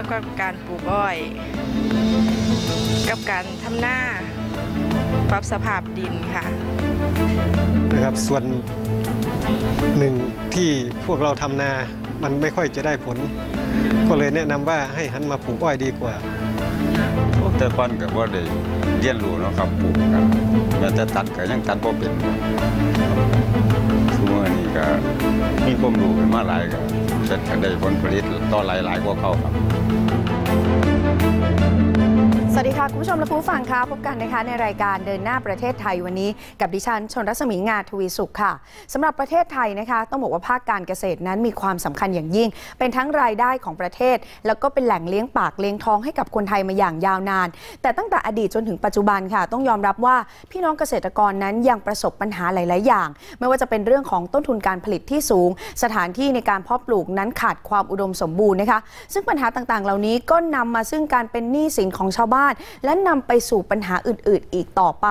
กี่ยวกับการปลูกอ้อย กับการทำหน้าปรับสภาพดินค่ะนะครับส่วนหนึ่งที่พวกเราทำนามันไม่ค่อยจะได้ผล ก็เลยแนะนำว่าให้หันมาปลูกอ้อยดีกว่าแต่ก่อนก็บ่ได้เรียนรู้เนาะครับปลูกกันแม้แต่ตัดก็ยังตัดบ่เป็นทุกมื้อนี้ก็มีความรู้ขึ้นมาหลายก็ จะได้ผลผลิตต่อหลายๆกว่าเขาครับ วัสดีค่ะ คุณผู้ชมและผู้ฟังค่ะพบกันนะคะในรายการเดินหน้าประเทศไทยวันนี้ กับดิฉันชนรัศมีงาทวีสุขค่ะสำหรับประเทศไทยนะคะ ต้องบอกว่าภาคการเกษตรนั้นมีความสำคัญอย่างยิ่ง เป็นทั้งรายได้ของประเทศ แล้วก็เป็นแหล่งเลี้ยงปากเลี้ยงท้องให้กับคนไทยมาอย่างยาวนาน แต่ตั้งแต่อดีตจนถึงปัจจุบันค่ะ ต้องยอมรับว่าพี่น้องเกษตรกรนั้นยังประสบปัญหาหลาย ๆ อย่าง ไม่ว่าจะเป็นเรื่องของต้นทุนการผลิตที่สูง สถานที่ในการเพาะปลูกนั้นขาดความอุดมสมบูรณ์นะคะ ซึ่งปัญหาต่าง ๆ เหล่านี้ก็นำมาซึ่งการเป็นหนี้สินของชาวบ้านและนำไปสู่ปัญหาอื่น ๆ อีกต่อไป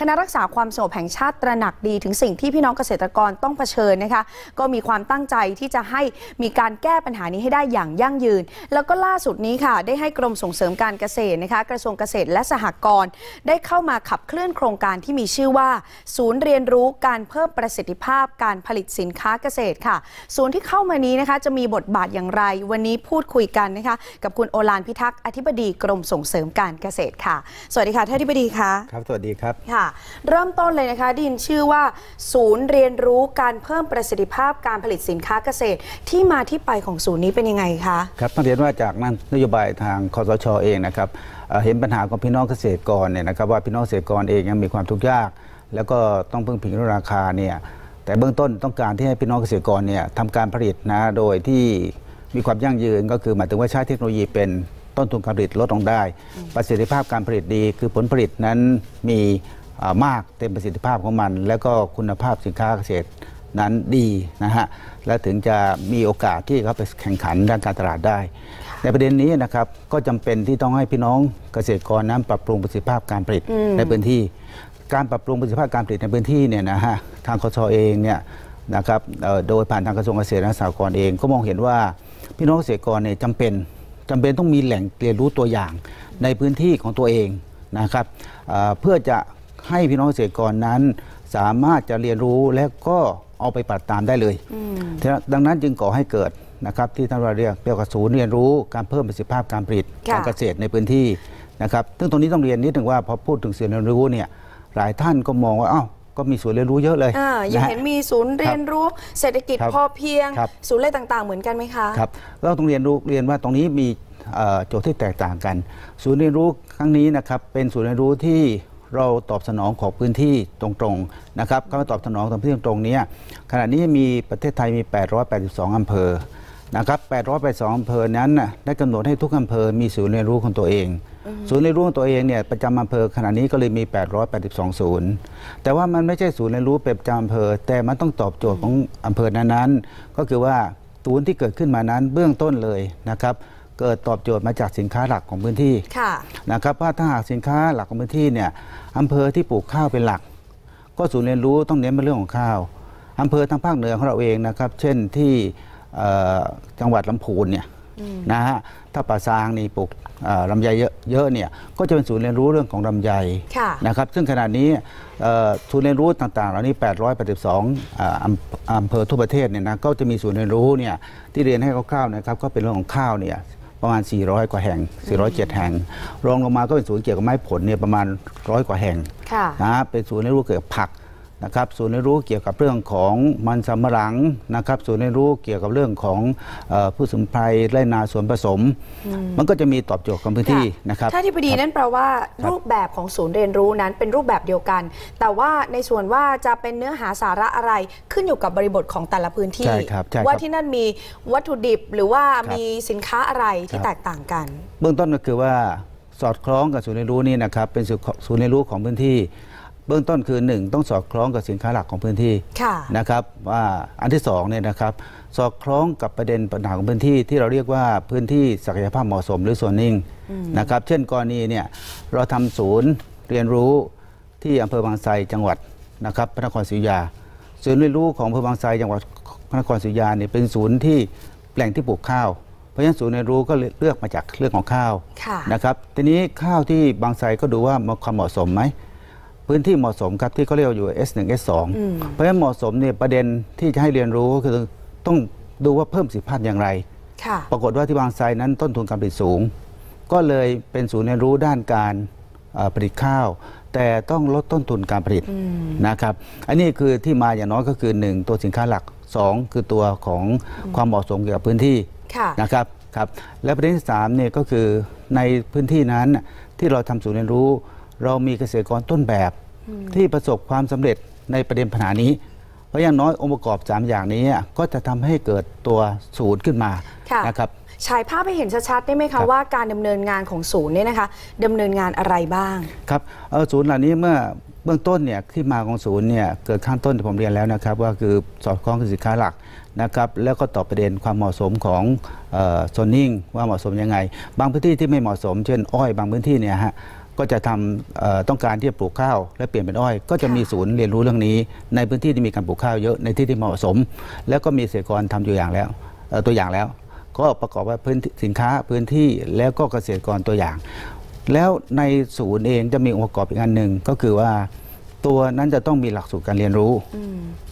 คณะรักษาความสงบแห่งชาติตระหนักดีถึงสิ่งที่พี่น้องเกษตรกรต้องเผชิญนะคะ ก็มีความตั้งใจที่จะให้มีการแก้ปัญหานี้ให้ได้อย่างยั่งยืน แล้วก็ล่าสุดนี้ค่ะ ได้ให้กรมส่งเสริมการเกษตรนะคะ กระทรวงเกษตรและสหกรณ์ได้เข้ามาขับเคลื่อนโครงการที่มีชื่อว่า ศูนย์เรียนรู้การเพิ่มประสิทธิภาพการผลิตสินค้าเกษตรค่ะ ศูนย์ที่เข้ามานี้นะคะจะมีบทบาทอย่างไร วันนี้พูดคุยกันนะคะกับคุณโอลานพิทักษ์อธิบดีกรมส่งเสริมการเกษตรค่ะ สวัสดีค่ะท่านอธิบดีคะครับ สวัสดีครับค่ะ เริ่มต้นเลยนะคะไดินชื่อว่า ศูนย์เรียนรู้การเพิ่มประสิทธิภาพการผลิตสินค้าเกษตร ที่มาที่ไปของศูนย์นี้เป็นยังไงคะครับต้องเรียนว่าจากนั้นนโยบายทางคอสชเองนะครับเอ่อเห็นปัญหาของพี่น้องเกษตรกรเนี่ยนะครับว่าพี่น้องเกษตรกรเองยังมีความทุกข์ยาก แล้วก็ต้องพึ่งพิงเรื่องราคาเนี่ยแต่เบื้องต้นต้องการที่ให้พี่น้องเกษตรกรเนี่ยทำการผลิตนะโดยที่มีความยั่งยืนก็คือหมายถึงว่าใช้เทคโนโลยีเป็น ต้นทุนการผลิตลดลงได้ ประสิทธิภาพการผลิตดี คือผลผลิตนั้นมีอ่ามากเต็มประสิทธิภาพของมัน แล้วก็คุณภาพสินค้าเกษตรนั้นดีนะฮะและถึงจะมีโอกาสที่เขาไปแข่งขันด้านการตลาดได้ ในประเด็นนี้นะครับก็จำเป็นที่ต้องให้พี่น้องเกษตรกรนั้นปรับปรุงประสิทธิภาพการผลิตในพื้นที่ การปรับปรุงประสิทธิภาพการผลิตในพื้นที่เนี่ยนะฮะทางคชเองเนี่ยนะครับเอ่อโดยผ่านทางกระทรวงเกษตรและสหกรณ์เองก็มองเห็นว่าพี่น้องเกษตรกรเนี่ยจำเป็น จำเป็นต้องมีแหล่งเรียนรู้ตัวอย่างในพื้นที่ของตัวเองนะครับเอ่อเพื่อจะให้พี่น้องเกษตรกรนั้น สามารถจะเรียนรู้และก็เอาไปปฏิบัติตามได้เลยดังนั้นจึงก่อให้เกิดนะครับที่ท่านว่าเรียกเรียกว่าศูนย์เรียนรู้การเพิ่มประสิทธิภาพการผลิตค่ะการเกษตรในพื้นที่นะครับซึ่งตรงนี้ต้องเรียนนิดหนึ่งว่าพอพูดถึงศูนย์เรียนรู้เนี่ยหลายท่านก็มองว่าอ้าว ก็มีศูนย์เรียนรู้เยอะเลยอ่าอย่างะฮะเห็นมีศูนย์เรียนรู้เศรษฐกิจครับพอเพียงครับศูนย์อะไรต่างๆ เหมือนกันไหมคะครับเราต้องเรียนรู้เรียนว่าตรงนี้มีเอ่อโจทย์ที่แตกต่างกัน ศูนย์เรียนรู้ครั้งนี้นะครับเป็นศูนย์เรียนรู้ที่เราตอบสนองของพื้นที่ตรงๆนะครับก็ตอบสนองตรงพื้นที่ตรงๆเนี้ยขณะนี้มีประเทศไทยมี 882 อำเภอ นะครับ882อำเภอนั้นน่ะได้กำหนดให้ทุกอำเภอมีศูนย์เรียนรู้ของตัวเอง ศูนย์เรียนรู้ของตัวเองเนี่ยประจำอำเภอขณะนี้ก็เลยมี 882 ศูนย์ แต่ว่ามันไม่ใช่ศูนย์เรียนรู้เป็นประจำอำเภอ แต่มันต้องตอบโจทย์ของอำเภอนั้นๆ ก็คือว่าศูนย์ที่เกิดขึ้นมานั้นเบื้องต้นเลยนะครับเกิดตอบโจทย์มาจากสินค้าหลักของพื้นที่ค่ะนะครับว่าถ้าหากสินค้าหลักของพื้นที่เนี่ยอำเภอที่ปลูกข้าวเป็นหลัก ก็ศูนย์เรียนรู้ต้องเน้นไปเรื่องของข้าวอำเภอทางภาคเหนือของเราเองนะครับ เช่นที่เอ่อ จังหวัดลำพูนเนี่ยนะฮะถ้าป่าซางนี่ปลูกเอ่อลำไยเยอะเยอะเนี่ยก็จะเป็นศูนย์เรียนรู้เรื่องของลำไยค่ะนะครับซึ่งขณะนี้เอ่อศูนย์เรียนรู้ต่างๆ เหล่านี้ 882อ่าอำอำเภอทั่วประเทศเนี่ยนะก็จะมีศูนย์เรียนรู้เนี่ยที่เรียนให้คร่าวๆนะครับก็เป็นเรื่องของข้าวเนี่ยประมาณ 400 กว่าแห่ง 407 แห่ง รองลงมาก็เป็นศูนย์เกี่ยวกับไม้ผลเนี่ยประมาณร้อยกว่าแห่งค่ะนะเป็นศูนย์เรียนรู้เกี่ยวกับผัก นะครับศูนย์เรียนรู้เกี่ยวกับเรื่องของมันสำปะหลังนะครับศูนย์เรียนรู้เกี่ยวกับเรื่องของเออพืชสมุนไพรไร่นาสวนผสม มันก็จะมีตอบโจทย์ของพื้นที่นะครับถ้าที่พอดีนั่นแปลว่าครับรูปแบบของศูนย์เรียนรู้นั้นเป็นรูปแบบเดียวกัน แต่ว่าในส่วนว่าจะเป็นเนื้อหาสาระอะไรขึ้นอยู่กับบริบทของแต่ละพื้นที่ใช่ครับใช่ครับว่าที่นั่นมีวัตถุดิบหรือว่าครับมีสินค้าอะไรที่ครับแตกต่างกัน เบื้องต้นก็คือว่าสอดคล้องกับศูนย์เรียนรู้นี่นะครับเป็นศูนย์เรียนรู้ของพื้นที่ เบื้องต้นคือหนึ่งต้องสอดคล้องกับสินค้าหลักของพื้นที่ค่ะนะครับว่าอันที่สองเนี่ยนะครับสอดคล้องกับประเด็นปัญหาของพื้นที่ที่เราเรียกว่าพื้นที่ศักยภาพเหมาะสมหรือส่วนนิ่งนะครับเช่นกรณีเนี่ยเราทำศูนย์เรียนรู้ที่อำเภอบางไทรจังหวัดนะครับพระนครศรีอยุธยาศูนย์เรียนรู้ของอำเภอบางไทรจังหวัดพระนครศรีอยุธยาเนี่ยเป็นศูนย์ที่แหล่งที่ปลูกข้าวเพราะฉะนั้นศูนย์เรียนรู้ก็เลยเลือกมาจากเรื่องของข้าวค่ะนะครับทีนี้ข้าวที่บางไทรก็ดูว่ามีความเหมาะสมไหม พื้นที่เหมาะสมครับที่เขาเรียกว่าอยู่ S1 S2 อืมเพราะฉะนั้นเหมาะสมเนี่ยประเด็นที่จะให้เรียนรู้ก็คือต้องดูว่าเพิ่มประสิทธิภาพอย่างไรค่ะปรากฏว่าที่บางไทรนั้นต้นทุนการผลิตสูง ก็เลยเป็นศูนย์เรียนรู้ด้านการเอ่อผลิตข้าว แต่ต้องลดต้นทุนการผลิตนะครับ อันนี้คือที่มาอย่างน้อยก็คือ 1 ตัวสินค้าหลัก 2 คือตัวของความเหมาะสมเกี่ยวกับพื้นที่ค่ะนะครับครับและประเด็นที่3เนี่ยก็คือในพื้นที่นั้นน่ะที่เราทำศูนย์เรียนรู้ เรามีเกษตรกรต้นแบบ ที่ประสบความสำเร็จในประเด็นปัญหานี้ เพราะอย่างน้อยองค์ประกอบ 3 อย่างนี้อะก็จะทำให้เกิดตัวศูนย์ขึ้นมาค่ะนะครับฉายภาพให้เห็นชัดๆได้ไหมครัคะบว่าการดำเนินงานของศูนย์เนี่ยนะคะดำเนินงานอะไรบ้างครับเอ่อศูนย์เหล่านี้เมื่อเบื้องต้นเนี่ยที่มาของศูนย์เนี่ยเกิดข้างต้นที่ผมเรียนแล้วนะครับว่าคือสอดคล้องกับสินค้าหลักนะครับแล้วก็ตอบประเด็นความเหมาะสมของโซนนิ่งว่าเหมาะสมยังไง บางพื้นที่ที่ไม่เหมาะสม เช่น อ้อยบางพื้นที่เนี่ยฮะ ก็จะทำต้องการที่จะปลูกข้าว และเปลี่ยนเป็นอ้อย ก็จะมีศูนย์เรียนรู้เรื่องนี้ ในพื้นที่ที่มีการปลูกข้าวเยอะในที่ที่เหมาะสม แล้วก็มีเกษตรกรทำตัวอย่างแล้วตัวอย่างแล้ว ก็ประกอบว่าพื้นที่สินค้าพื้นที่แล้วก็เกษตรกรตัวอย่าง แล้วในศูนย์เองจะมีองค์ประกอบอีกอันหนึ่งก็คือว่า ตัวนั้นจะต้องมีหลักสูตรการเรียนรู้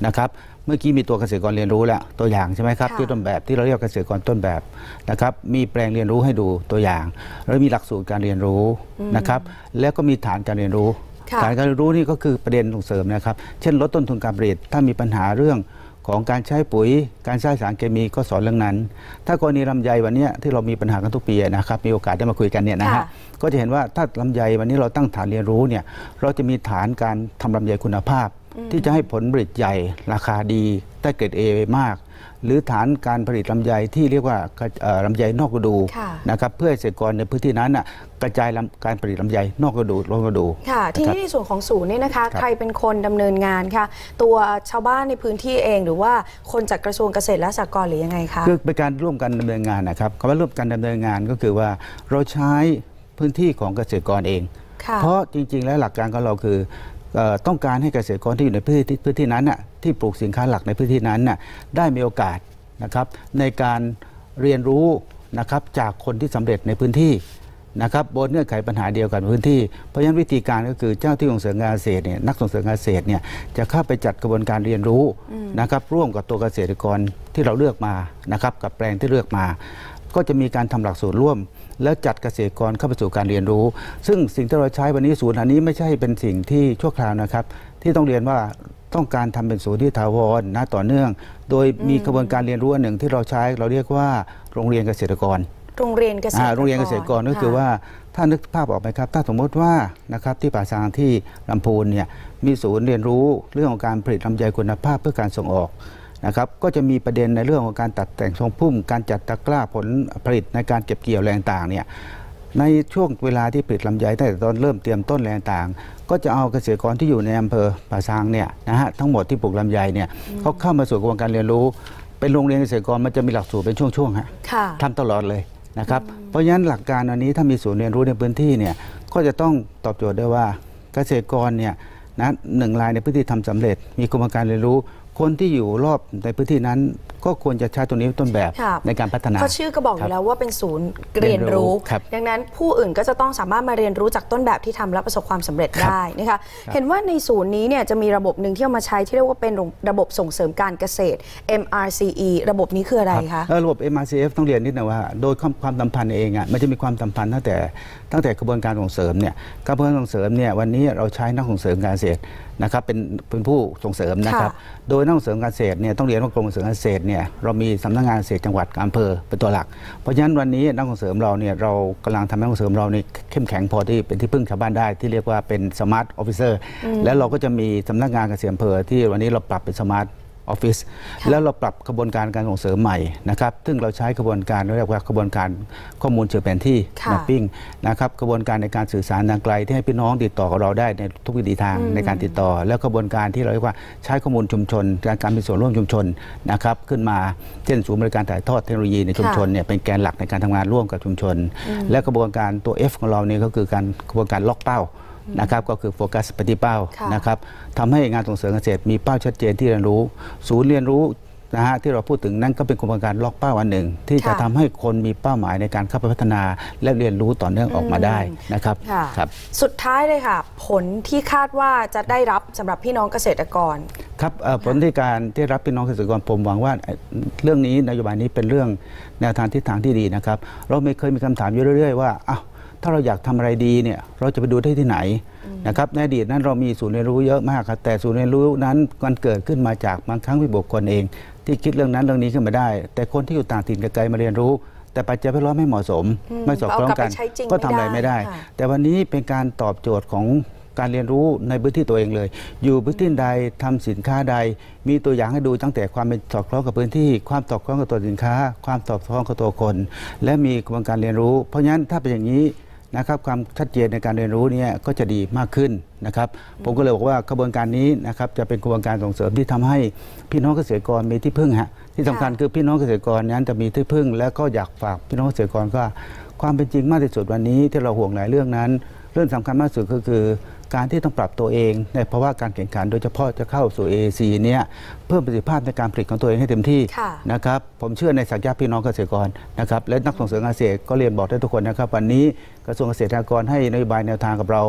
นะครับเมื่อกี้มีตัวเกษตรกรเรียนรู้แล้วตัวอย่างใช่ไหมครับค่ะที่ต้นแบบที่เราเรียกเกษตรกรต้นแบบนะครับมีแปลงเรียนรู้ให้ดูตัวอย่าง แล้วมีหลักสูตรการเรียนรู้นะครับแล้วก็มีฐานการเรียนรู้ค่ะฐานการเรียนรู้นี่ก็คือประเด็นส่งเสริมนะครับ เช่นลดต้นทุนการผลิตถ้ามีปัญหาเรื่อง ของการใช้ปุ๋ย การใช้สารเคมีก็สอนเรื่องนั้น ถ้ากรณีลำไยวันเนี้ยที่เรามีปัญหากันทุกปีนะครับมีโอกาสได้มาคุยกันเนี่ยนะค่ะฮะก็จะเห็นว่าถ้าลำไยวันนี้เราตั้งฐานเรียนรู้เนี่ยเราจะมีฐานการทำลำไยคุณภาพ ที่จะให้ผลผลิตใหญ่ราคาดีได้เกรดเอมาก หรือฐานการผลิตลำไยที่เรียกว่าเอ่อลำไยนอกฤดูค่ะนะครับเพื่อให้เกษตรกรในพื้นที่นั้นน่ะกระจายลำการผลิตลำไยนอกฤดูลงฤดูค่ะ ทีนะครับนี้ในส่วนของศูนย์เนี่ยนะคะครับใครเป็นคนดำเนินงานคะตัวชาวบ้านในพื้นที่เองหรือว่าคนจากกระทรวงเกษตรและสหกรณ์หรือยังไงคะคือเป็นการร่วมกันดำเนินงานนะครับคำว่าร่วมกันดำเนินงานก็คือว่าเราใช้พื้นที่ของเกษตรกรเองค่ะเพราะจริง ๆ แล้วหลักการของเราคือเอ่อ ต้องการให้เกษตรกรที่อยู่ในพื้นที่พื้นที่นั้นน่ะที่ปลูกสินค้าหลักในพื้นที่นั้นน่ะได้มีโอกาสนะครับในการเรียนรู้นะครับจากคนที่สำเร็จในพื้นที่นะครับบนเงื่อนไขปัญหาเดียวกันพื้นที่ เพราะฉะนั้นวิธีการก็คือเจ้าที่ส่งเสริมการเกษตรเนี่ยนักส่งเสริมการเกษตรเนี่ยจะเข้าไปจัดกระบวนการเรียนรู้นะครับร่วมกับตัวเกษตรกรที่เราเลือกมานะครับกับแปลงที่เลือกมา ก็จะมีการทำหลักสูตรร่วม แล้วจัดเกษตรกรเข้าไปสู่การเรียนรู้ ซึ่งสิ่งที่เราใช้วันนี้ศูนย์อันนี้ไม่ใช่เป็นสิ่งที่ชั่วคราวนะครับ ที่ต้องเรียนว่าต้องการทำเป็นศูนย์ที่ถาวรนะต่อเนื่อง โดยมีกระบวนการเรียนรู้อันหนึ่งที่เราใช้เราเรียกว่าโรงเรียนเกษตรกร โรงเรียนเกษตรอ่าโรงเรียนเกษตรกรก็คือค่ะว่าถ้านึกภาพออกไหมครับถ้าสมมติว่านะครับที่ป่าซางที่ลำพูนเนี่ยมีศูนย์เรียนรู้เรื่องของการผลิตลำไยคุณภาพเพื่อการส่งออก นะครับก็จะมีประเด็นในเรื่องของการตัดแต่งทรงพุ่ม การจัดตะกร้าผลผลิตในการเก็บเกี่ยวแรงต่างเนี่ยในช่วงเวลาที่ผลิตลำไยตั้งแต่ตอนเริ่มเตรียมต้นแรงต่าง ก็จะเอาเกษตรกรที่อยู่ในอำเภอป่าซางเนี่ยนะฮะทั้งหมดที่ปลูกลำไยเนี่ยเขาเข้ามาสู่กระบวนการเรียนรู้ เป็นโรงเรียนเกษตรกรมันจะมีหลักสูตรเป็นช่วงๆฮะค่ะทำตลอดเลยนะครับเพราะฉะนั้นหลักการอันนี้ถ้ามีศูนย์เรียนรู้ในพื้นที่เนี่ยก็จะต้องตอบโจทย์ได้ว่าเกษตรกรเนี่ยนะหนึ่งรายในพื้นที่ทำสำเร็จ มีกระบวนการเรียนรู้ คนที่อยู่รอบในพื้นที่นั้น ก็ควรจะใช้ตัวนี้เป็นต้นแบบค่ะในการพัฒนาเพราะชื่อก็บอกอครัยู่บแล้วว่าเป็นศูนย์เรียนรู้ครับดังนั้นผู้อื่นก็จะต้องสามารถมาเรียนรู้จากต้นแบบที่ทำและประสบความสำเร็จครับได้นะคะเห็นว่าในศูนย์นี้เนี่ยจะมีระบบหนึ่งที่เอามาใช้ที่เรียกว่าเป็นระบบส่งเสริมการเกษตร MRCE ระบบนี้คืออะไรคะเอ่อระบบ MRCF ต้องเรียนนิดหนึงว่า โดยความความสัมพันธ์เองอะมันจะมีความสัมพันธ์ตั้งแต่ตั้งแต่กระบวนการส่งเสริมเนี่ยกระบวนการส่งเสริมเนี่ยวันนี้เราใช้นักส่งเสริมการเกษตรนะครับเป็นเป็นผู้ส่งเสริมนะครับค่ะโดยนักส่งเสริมการเกษตรเนี่ยต้องเรียนว่ากรมส่งเสริมการเกษตรเนี่ยเรามีสำนักงานเกษตรจังหวัดกับอำเภอเป็นตัวหลัก เพราะฉะนั้นวันนี้นักส่งเสริมเราเนี่ยเรากำลังทำให้นักส่งเสริมเราเนี่ยเข้มแข็งพอที่เป็นที่พึ่งชาวบ้านได้ที่เรียกว่าเป็นสมาร์ทออฟฟิเซอร์แล้วเราก็จะมีสำนักงานเกษตรอำเภอที่วันนี้เราปรับเป็นสมาร์ท ออฟฟิศแล้วเราปรับกระบวนการการส่งเสริมใหม่นะครับซึ่งเราใช้กระบวนการเรียกว่ากระบวนการข้อมูลเชิงแผนที่ค่ะ mapping นะครับกระบวนการในการสื่อสารทางไกล ที่ให้พี่น้องติดต่อกับเราได้ในทุกวิถีทางในการติดต่อ แล้วกระบวนการที่เราเรียกว่าใช้ข้อมูลชุมชน การการมีส่วนร่วมชุมชนนะครับขึ้นมาเช่นศูนย์บริการถ่ายทอดเทคโนโลยีในชุมชนเนี่ยเป็นแกนหลักในการทำงานร่วมกับชุมชน และกระบวนการตัว F ของเราเนี่ยก็คือการกระบวนการล็อกเป้า นะครับก็คือโฟกัสปฏิเป้าค่ะนะครับทำให้งานส่งเสริมเกษตรมีเป้าชัดเจนที่เรียนรู้ ศูนย์เรียนรู้นะฮะที่เราพูดถึงนั่นก็เป็นโครงการล็อกเป้าอันหนึ่ง ที่จะค่ะทำให้คนมีเป้าหมายในการเข้าไปพัฒนาและเรียนรู้ต่อเนื่องออกมาได้นะครับค่ะครับ สุดท้ายเลยค่ะ ผลที่คาดว่าจะได้รับสำหรับพี่น้องเกษตรกร ครับเอ่อผลที่การที่รับพี่น้องเกษตรกรผมหวังว่าเอ่อเรื่องนี้นโยบายนี้เป็นเรื่องแนวทางทิศทางที่ดีนะครับ เราไม่เคยมีคำถามอยู่เรื่อย ๆ ว่าอ้าว ถ้าเราอยากทำอะไรดีเนี่ยเราจะไปดูได้ที่ไหนนะครับในอดีตนั้นเรามีศูนย์เรียนรู้เยอะมากครับแต่ศูนย์เรียนรู้นั้นมันเกิดขึ้นมาจากบางครั้งวิบุคคลเอง ที่คิดเรื่องนั้นเรื่องนี้ขึ้นมาได้ แต่คนที่อยู่ต่างถิ่นไกลๆมาเรียนรู้ แต่ปัจจัยแวดล้อมไม่เหมาะสมอืมไม่สอดคล้องกันเอากลับไปใช้จริงก็ทำอะไรไม่ไม่ได้ได้ค่ะแต่วันนี้เป็นการตอบโจทย์ของการเรียนรู้ในพื้นที่ตัวเองเลย อยู่พื้นที่ใดทำสินค้าใด มีตัวอย่างให้ดูตั้งแต่ความเป็นสอดคล้องกับพื้นที่ ความสอดคล้องกับตัวสินค้า ความสอดคล้องกับตัวคน และมีกระบวนการเรียนรู้ เพราะฉะนั้นถ้าเป็นอย่างนี้ นะครับความชัดเจนในการเรียนรู้เนี่ยก็จะดีมากขึ้นนะครับผมก็เลยบอกว่ากระบวนการนี้นะครับจะเป็นกระบวนการส่งเสริมที่ทำให้พี่น้องเกษตรกรมีที่พึ่งฮะที่สำคัญค่ะคือพี่น้องเกษตรกรนั้นจะมีที่พึ่ง และก็อยากฝากพี่น้องเกษตรกรก็ความเป็นจริงมากที่สุดวันนี้ที่เราห่วงหลายเรื่องนั้น เรื่องสำคัญมากที่สุดก็คือ การที่ต้องปรับตัวเองในภาวะการแข่งขัน โดยเฉพาะจะเข้าสู่ AAC เนี่ยเพิ่มประสิทธิภาพในการผลิตของตัวเองให้เต็มที่ค่ะนะครับผมเชื่อในศักยภาพพี่น้องเกษตรกรนะครับและนักส่งเสริมการเกษตรก็เรียนบอกได้ทุกคนนะครับ วันนี้กระทรวงเกษตรกรให้นโยบายแนวทางกับเรา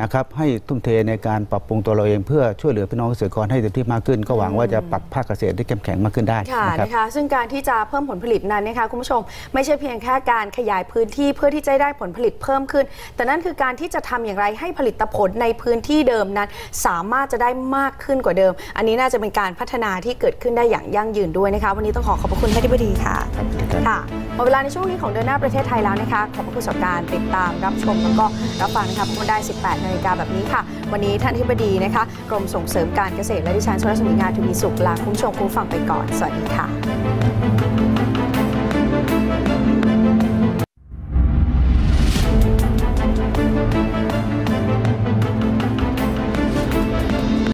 นะครับให้ทุ่มเทในการปรับปรุงตัวเราเองเพื่อช่วยเหลือพี่น้องเกษตรกรให้เต็มที่มากขึ้น ก็หวังว่าจะปรับภาคเกษตรได้เข้มแข็งมากขึ้นได้ค่ะนะครับนะคะซึ่งการที่จะเพิ่มผลผลิตนั้นนะคะคุณผู้ชมไม่ใช่เพียงแค่การขยายพื้นที่เพื่อที่จะได้ผลผลิตเพิ่มขึ้น แต่นั่นคือการที่จะทำอย่างไรให้ผลิตผลในพื้นที่เดิมนั้น สามารถจะได้มากขึ้นกว่าเดิม อันนี้น่าจะเป็นการพัฒนาที่เกิดขึ้นได้อย่างยั่งยืนด้วยนะคะวันนี้ต้องขอขอบพระคุณท่านที่ปดีค่ะครับค่ะหมดเวลาในช่วงนี้ของเดินหน้าประเทศไทยแล้วนะคะขอบพระคุณสำหรับการติดตามรับชมแล้วก็รับฟังนะคะพบกันได้ 18นาฬิกาแบบนี้ค่ะ วันนี้ท่านที่ปดีนะคะ กรมส่งเสริมการเกษตรและดิฉันชลสมีงานทวีสุขลาคุณผู้ชมคุณผู้ฟังไปก่อน สวัสดีค่ะ